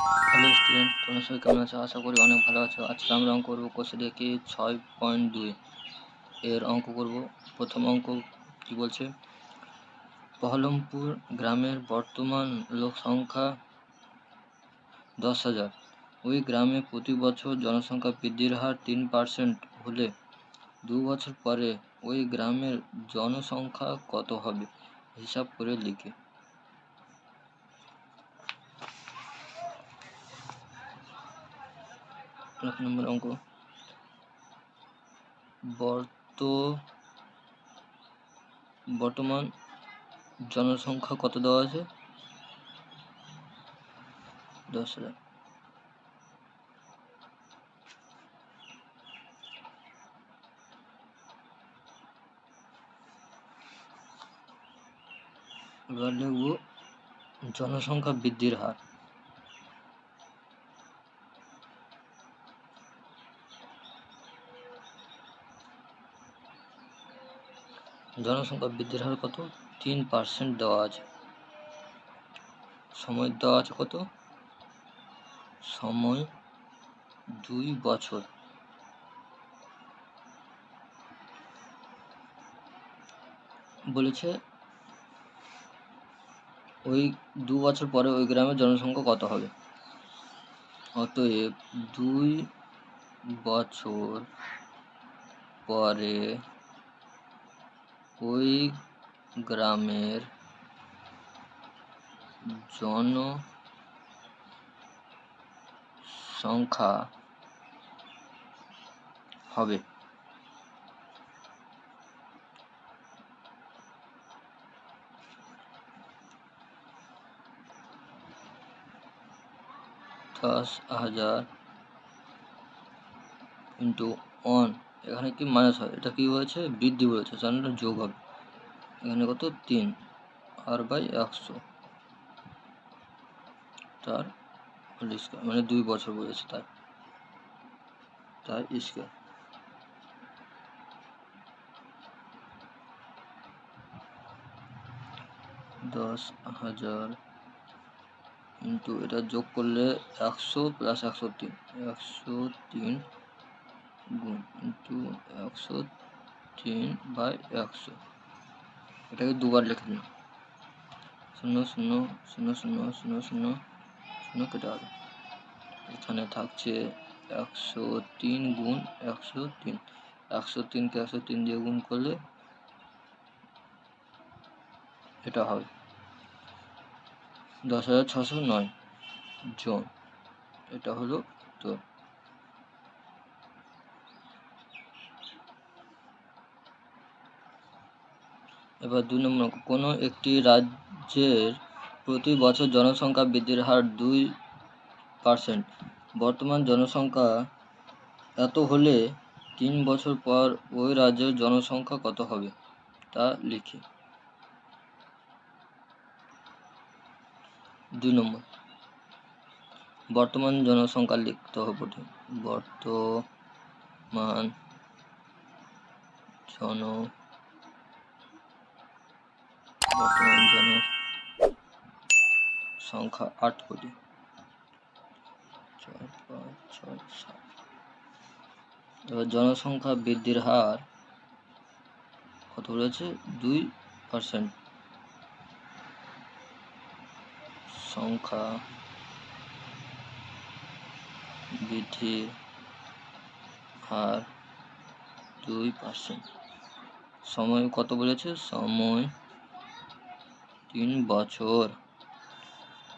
Hello student তোমরা সবাই কেমন আছো? আশা করি অনেক ভালো আছো। আজকে আমরা অঙ্ক করব কোষে দেখি ছয় পয়েন্ট দুই। এর অঙ্ক করব। প্রথম অঙ্ক কি বলছে? পহলমপুর গ্রামের বর্তমান লোক সংখ্যা দশ হাজার। ওই গ্রামে প্রতি বছর জনসংখ্যা বৃদ্ধির হার তিন পার্সেন্ট হলে দু বছর পরে ওই গ্রামের জনসংখ্যা কত হবে? হিসাব করে লিখে। এক নম্বর অঙ্ক। বর্ত, বর্তমান জনসংখ্যা কত দেওয়া আছে? দশ হাজার। এবার লিখব জনসংখ্যা বৃদ্ধির হার। জনসংখ্যা বৃদ্ধির হার কত? তিন পার্সেন্ট দেওয়া আছে। সময় দেওয়া আছে কত? সময় দুই বছর। বলেছে ওই দু বছর পরে ওই গ্রামের জনসংখ্যা কত হবে? অতএব দুই বছর পরে ওই গ্রামের জনসংখ্যা হবে দশ হাজার ইন্টু ওয়ান এখানে কি মাইনাস হয়? এটা কি হয়েছে? বৃদ্ধি হয়েছে সেখানে যোগ হবে। এখানে কত? তিন। আর বাই একশো। তার স্কোয়ার মানে দুই বছর বলেছে তার। তার স্কোয়ার দশ হাজার ইন্টু এটা যোগ করলে একশো প্লাস একশো তিন। একশো তিন গুণ ইন্টু একশো তিন বাই একশো। এটাকে দুবার লিখে দিন শূন্য শূন্য শূন্য শূন্য শূন্য শূন্য শূন্য কেটে হবে এখানে থাকছে একশো তিন গুণ একশো তিন। একশো তিনকে একশো তিন দিয়ে গুণ করলে এটা হবে দশ হাজার ছশো নয় জন। এটা হলো তো এবার দুই নম্বর কোনো একটি রাজ্যের প্রতি বছর জনসংখ্যা বৃদ্ধির হার দুই পার্সেন্ট বর্তমান জনসংখ্যা এত হলে তিন বছর পর ওই রাজ্যের জনসংখ্যা কত হবে? তা লিখি। দুই নম্বর। বর্তমান জনসংখ্যা লিখতে হবে প্রথম। বর্তমান জন বর্তমান জন সংখ্যা আট কোটি। এবার জনসংখ্যা বৃদ্ধির হার কত বলেছে দুই পার্সেন্ট সংখ্যা বৃদ্ধির হার দুই পার্সেন্ট সময় কত বলেছে? সময় তিন বছর।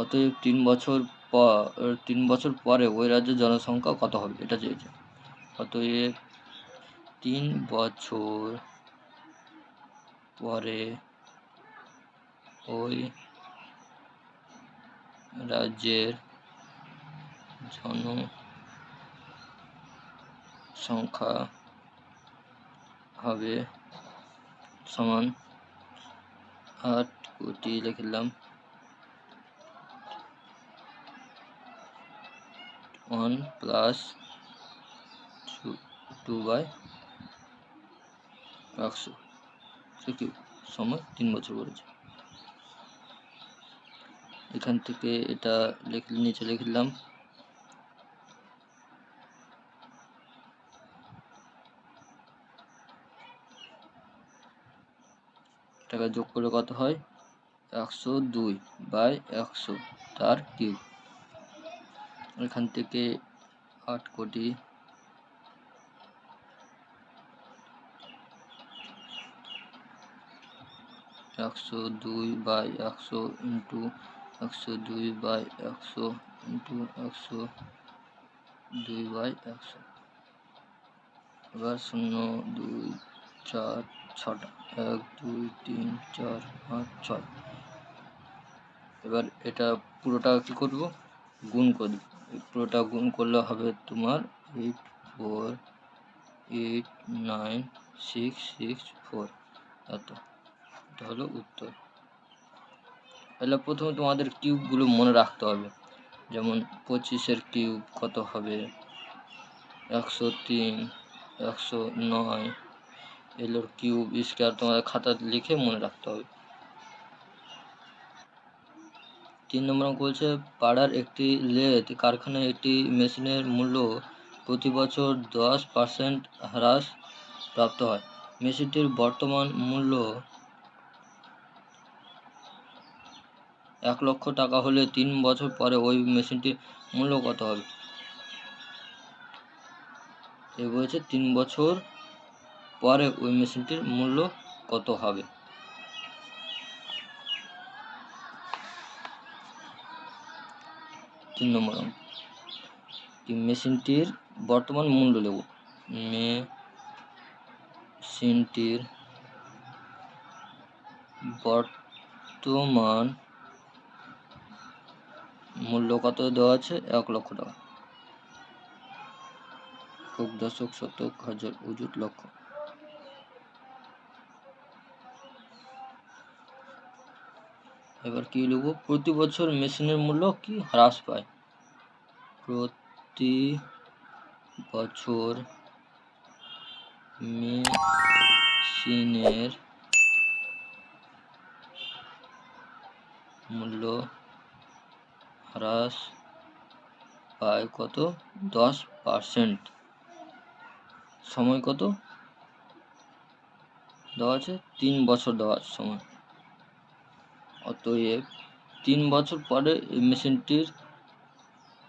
অতএব তিন বছর পর তিন বছর পরে ওই রাজ্যের জনসংখ্যা কত হবে? এটা চেয়েছে। অতএব তিন বছর পরে ওই রাজ্যের জনসংখ্যা হবে সমান আট কোটি লিখলাম ওয়ান প্লাস টু বাই একশো। কি সময় তিন বছর বলেছে এখান থেকে এটা লিখে, নিচে লিখলাম টাকা যোগ করলে কত হয়? একশো দুই বাই একশো তার কিউব। এখান থেকে আট কোটি একশো দুই বাই একশো ইন্টু একশো দুই বাই একশো ইন্টু একশো দুই বাই একশো। এবার শূন্য, দুই, চার ছটা। এক, দুই, তিন, চার, পাঁচ, ছয়। এবার এটা পুরোটা কি করব? গুণ করব। পুরোটা গুণ করলে হবে তোমার eight four eight nine six six four এত। এটা হলো উত্তর। তাহলে প্রথমে তোমাদের কিউবগুলো মনে রাখতে হবে। যেমন পঁচিশের কিউব কত হবে? একশো তিন, একশো নয় এলোর কিউব, স্কোয়ার তোমাদের খাতা লিখে মনে রাখতে হবে। তিন নম্বর অঙ্ক বলছে, পাড়ার একটি লেদ কারখানায় একটি মেশিনের মূল্য প্রতি বছর দশ পার্সেন্ট হ্রাস প্রাপ্ত হয়। মেশিনটির বর্তমান মূল্য এক লক্ষ টাকা হলে তিন বছর পরে ওই মেশিনটির মূল্য কত হবে? এ বলছে, তিন বছর পরে ওই মেশিনটির মূল্য কত হবে? তিন নম্বর মেশিনটির বর্তমান মূল্য নেব মেশিনটির বর্তমান মূল্য কত দেওয়া আছে? এক লক্ষ টাকা। খুব দশক শতক, হাজার, উজুট, লক্ষ। এবার কি লিখব? প্রতি বছর মেশিনের মূল্য কি হ্রাস পায়? প্রতি বছর মেশিনের মূল্য হ্রাস পায় কত? দশ পার্সেন্ট। সময় কত? দেওয়া আছে? তিন বছর দেওয়ার সময়। অতএব তিন বছর পরে এই মেশিনটির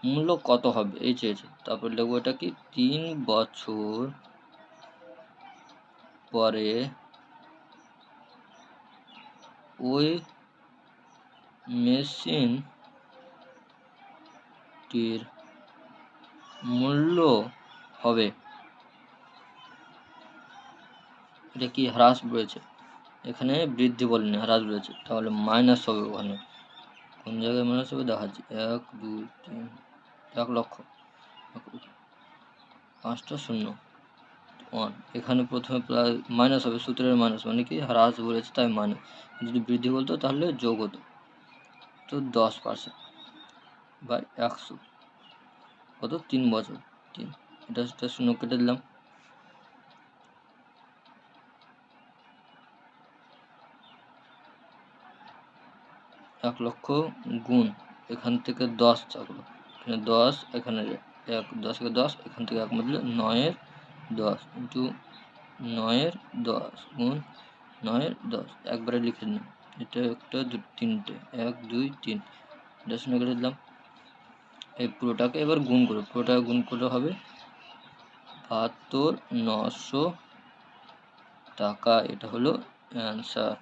মূল্য কত হবে? এই চেয়েছে। তারপর লিখব এটা কি? তিন বছর পরে ওই মেশিনটির মূল্য হবে। এটা কি হ্রাস রয়েছে? এখানে বৃদ্ধি বলেনি হ্রাস রয়েছে তাহলে মাইনাস হবে ওখানে। কোন জায়গায় মাইনাস হবে? দেখাচ্ছি। এক, দুই, তিন, এক লক্ষ। পাঁচটা শূন্য। ওয়ান এখানে প্রথমে প্রায় মাইনাস হবে, সূত্রের মাইনাস মানে কি? হ্রাস বলেছে, তাই মাইনাস যদি বৃদ্ধি বলতো, তাহলে যোগ হতো। তো দশ পার্সেন্ট বাই একশো। কত? তিন বছর। তিন। এটা শূন্য কেটে দিলাম। এক লক্ষ গুণ, এখান থেকে দশ থাকল এখানে দশ, এখানে এক দশকে দশ, এখান থেকে এক মধ্যে নয়ের দশ ইন্টু নয়ের দশ গুণ নয়ের দশ। একবারে লিখে নিন এটা একটা দু, তিনটে, এক, দুই, তিন। এটা শুনে কেটে দিলাম। এই পুরোটাকে এবার গুণ করো পুরোটাকে গুণ করলে হবে বাহাত্তর নশো টাকা। এটা হলো অ্যান্সার।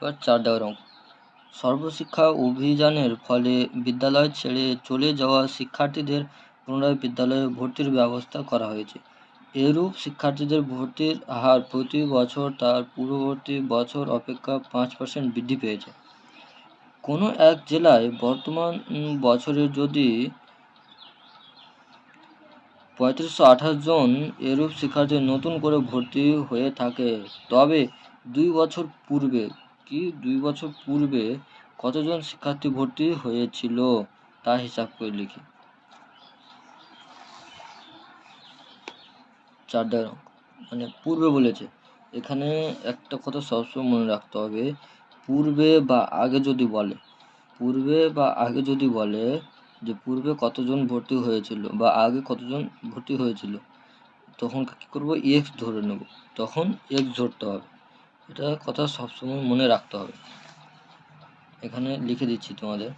এবার চার অঙ্ক সর্বশিক্ষা অভিযানের ফলে বিদ্যালয় ছেড়ে চলে যাওয়া শিক্ষার্থীদের পুনরায় বিদ্যালয়ে ভর্তির ব্যবস্থা করা হয়েছে। এরূপ শিক্ষার্থীদের ভর্তির হার প্রতি বছর তার পূর্ববর্তী বছর অপেক্ষা পাঁচ পার্সেন্ট বৃদ্ধি পেয়েছে। কোনো এক জেলায় বর্তমান বছরে যদি পঁয়ত্রিশশো আঠাশ জন এরূপ শিক্ষার্থী নতুন করে ভর্তি হয়ে থাকে, তবে দুই বছর পূর্বে কি দুই বছর পূর্বে কতজন শিক্ষার্থী ভর্তি হয়েছিল তা হিসাব করে লিখি। চার মানে পূর্বে বলেছে। এখানে একটা কথা সবসময় মনে রাখতে হবে। পূর্বে বা আগে যদি বলে, পূর্বে বা আগে যদি বলে যে পূর্বে কতজন ভর্তি হয়েছিল বা আগে কতজন ভর্তি হয়েছিল, তখন কী করব? এক্স ধরে নেব। তখন এক্স ধরতে হবে। এটা কথা সবসময় মনে রাখতে হবে। এখানে লিখে দিচ্ছি তোমাদের।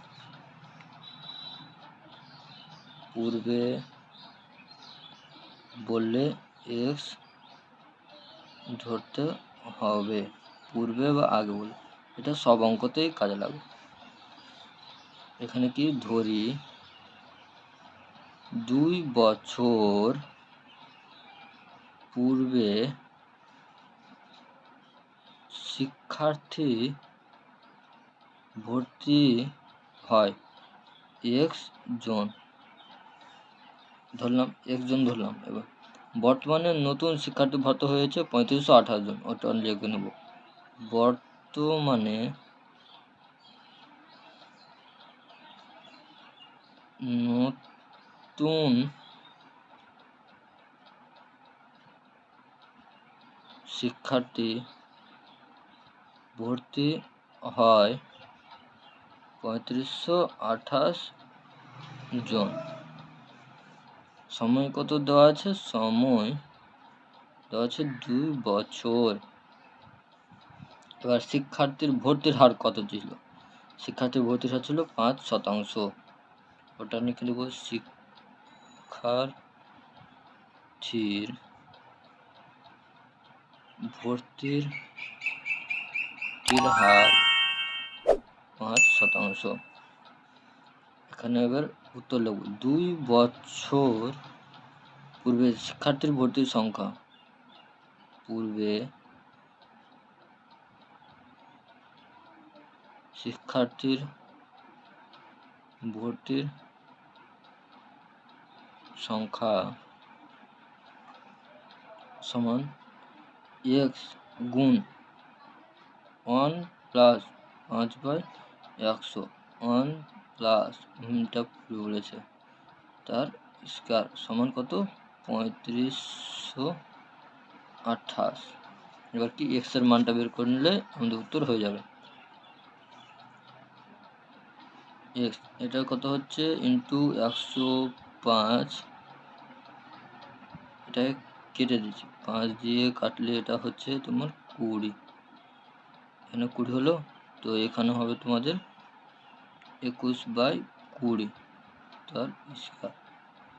পূর্বে বললে এক্স ধরতে হবে, পূর্বে বা আগে বলে এটা সব অঙ্কতেই কাজে লাগবে। এখানে কি? ধরি দুই বছর পূর্বে শিক্ষার্থী ভর্তি হয়। এক্স জন। ধরলাম একজন ধরলাম এবার। বর্তমানে নতুন শিক্ষার্থী ভর্তি হয়েছে পঁয়ত্রিশশো আঠাশ জন, ওটা লিখে নেব। বর্তমানে নতুন শিক্ষার্থী ভর্তি হয় পঁয়ত্রিশশো আঠাশ জন। সময় কত দেওয়া আছে? সময় দেওয়া আছে দুই বছর। এবার শিক্ষার্থীর ভর্তির হার কত ছিল? শিক্ষার্থীর ভর্তির হার ছিল পাঁচ শতাংশ। ওটা লিখে দেবো শিক্ষার্থীর ভর্তির হার পাঁচ শতাংশ। এখানে এবার উত্তর লিখব। দুই বছর পূর্বে শিক্ষার্থীর ভর্তির সংখ্যা। পূর্বে শিক্ষার্থীর ভর্তির সংখ্যা সমান এক্স গুণ ওয়ান প্লাস পাঁচ বাই একশো। ওয়ান প্লাস ভূমিটা পুরো বলেছে। তার স্কোয়ার সমান কত? পঁয়ত্রিশশো আঠাশ। এবার কি এক্সের মানটা বের করে নিলে আমাদের উত্তর হয়ে যাবে? এক্স এটা কত হচ্ছে? ইন্টু একশো পাঁচ। এটা কেটে দিচ্ছি। পাঁচ দিয়ে কাটলে এটা হচ্ছে তোমার কুড়ি। এখানে কুড়ি হলো, তো এখানে হবে তোমাদের একুশ বাই কুড়ি। তার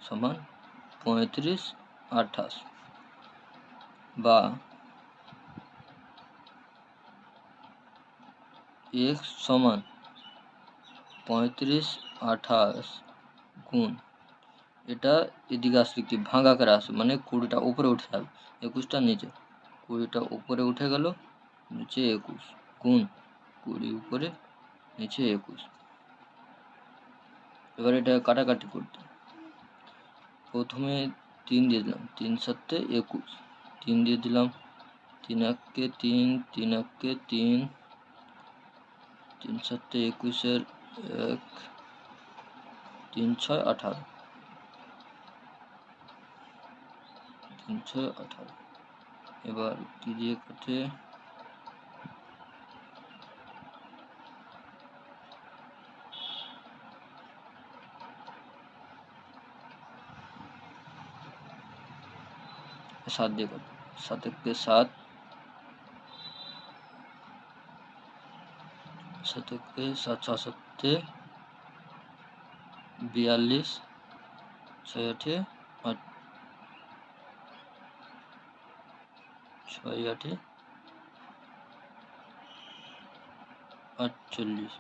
সমান পঁয়ত্রিশ আঠাশ। বা এক্স সমান পঁয়ত্রিশ আঠাশ গুণ, এটা এদিকে আসলে কি ভাঙা করে আসবে মানে কুড়িটা উপরে উঠে যাবে, একুশটা নিচে। কুড়িটা উপরে উঠে গেল, নিচে একুশ। গুণ কুড়ি উপরে, নিচে একুশ। এবার এটা কাটাকাটি করতে। প্রথমে তিন দিয়ে দিলাম, তিন সাতে একুশ। তিন দিয়ে দিলাম, তিন এককে তিন তিন এককে তিন। তিন সাতে একুশের এক, তিন ছয় আঠারো। তিন ছয় আঠারো। এবার কি দিয়ে কাটে? সাত দিয়ে কাটে সাত এককে সাত। সাত এককে সাত ছ সত্তে বিয়াল্লিশ, ছয় আটে। আট। ছয় আটে। আটচল্লিশ।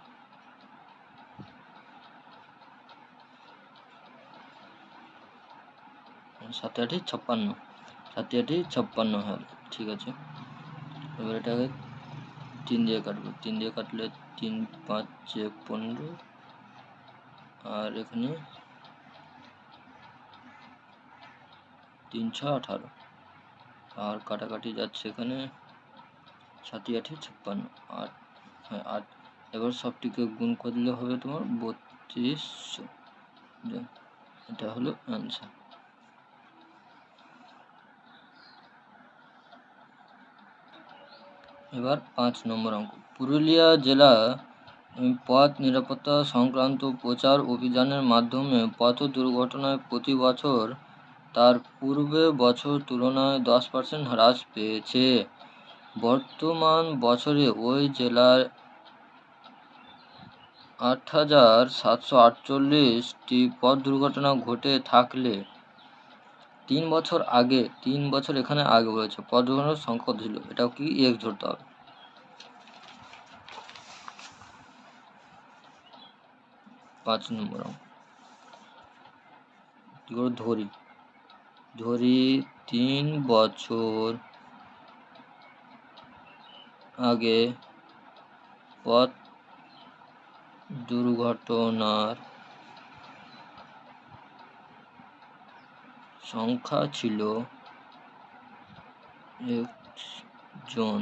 সাত আটে, ছাপ্পান্ন। সাত আটে ছাপ্পান্ন হয় ঠিক আছে? এবার এটাকে তিন দিয়ে কাটবো। তিন দিয়ে কাটলে তিন, পাঁচ পনেরো। আর এখানে তিন, ছ, আঠারো। আর কাটাকাটি যাচ্ছে এখানে সাতি আঠি ছাপ্পান্ন। আট হ্যাঁ আট এবার সবটিকে গুণ করলে হবে তোমার বত্রিশশো এটা হলো অ্যান্সার এবার পাঁচ নম্বর অঙ্ক। পুরুলিয়া জেলা পথ নিরাপত্তা সংক্রান্ত প্রচার অভিযানের মাধ্যমে পথ দুর্ঘটনায় প্রতি বছর তার পূর্বে বছর তুলনায় দশ পার্সেন্ট হ্রাস পেয়েছে। বর্তমান বছরে ওই জেলার আট হাজার সাতশো আটচল্লিশটি পথ দুর্ঘটনা ঘটে থাকলে তিন বছর আগে, তিন বছর এখানে আগে বলেছে পথ দুর্ঘটনার সংখ্যা ছিল, এটাও কি এক্স ধরতে হবে? পাঁচ নম্বর ধরি? ধরি তিন বছর আগে পথ দুর্ঘটনার সংখ্যা ছিল জন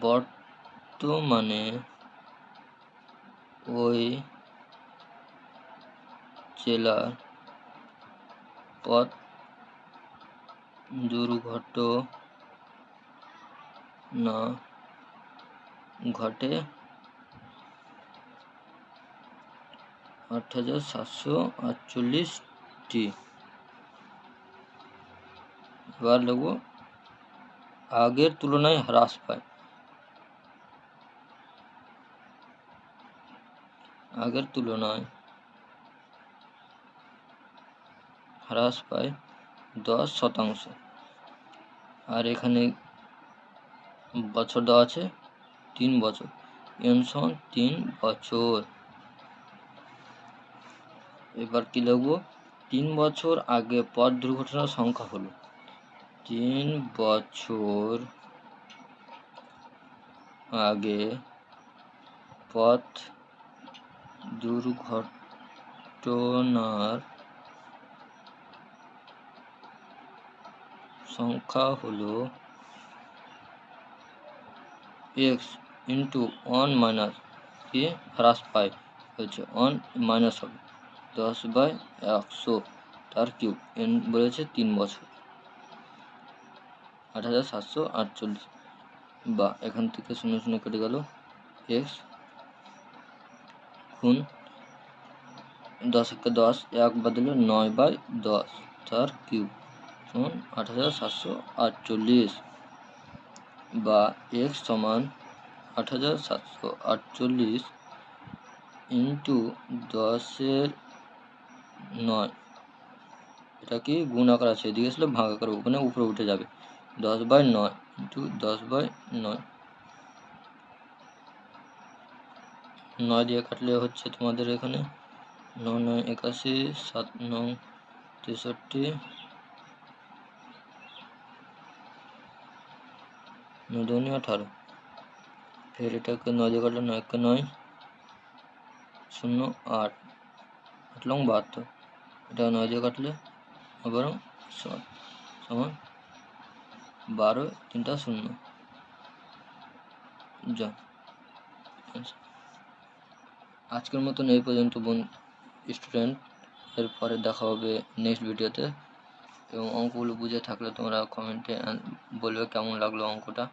বর্তমানে ওই জেলার পথ দুর্ঘটনা ঘটে। আট হাজার সাতশো আটচল্লিশটি। এবার লিখব আগের তুলনায় হ্রাস পায়। আগের তুলনায় হ্রাস পায় দশ শতাংশ। আর এখানে বছর দেওয়া আছে, তিন বছর। এন তিন বছর। এবার কি লিখব? তিন বছর আগে পথ দুর্ঘটনার সংখ্যা হলো। তিন বছর আগে পথ দুর্ঘটনার সংখ্যা হলো এক্স ইন্টু ওয়ান মাইনাস কি হ্রাস পায়। হচ্ছে ওয়ান মাইনাস হবে। দশ বাই একশো, তার কিউব এন বলেছে তিন বছর। আট হাজার সাতশো আটচল্লিশ। বা এখান থেকে শূন্য শূন্য কেটে গেল এক্স গুণ দশ একে দশ, এক বাদলে নয় বাই দশ, তার কিউব সমান আট হাজার সাতশো আটচল্লিশ। বা এক্স সমান আট হাজার সাতশো আটচল্লিশ ইন্টু দশের নয়। এটা কি গুণ আকার আছে? এদিকে আসলে ভাগ আকার, ওখানে উপরে উঠে যাবে। দশ বাই নয় ইন্টু দশ বাই নয়। নয় দিয়ে কাটলে হচ্ছে তোমাদের এখানে ন নয় একাশি, সাত নং তেষট্টি। নয় আঠারো। ফের এটাকে নয় দিয়ে কাটলে নয় একে নয়, শূন্য আট। লং বাহাত্তর। এটা নয় দিয়ে কাটলে ষাট সমান বারো, তিনটা শূন্য। আজকের মতন এই পর্যন্ত বোন স্টুডেন্ট, এরপরে দেখা হবে নেক্সট ভিডিওতে এবং অঙ্কগুলো বুঝে থাকলে তোমরা কমেন্টে বলবে কেমন লাগল অঙ্কটা।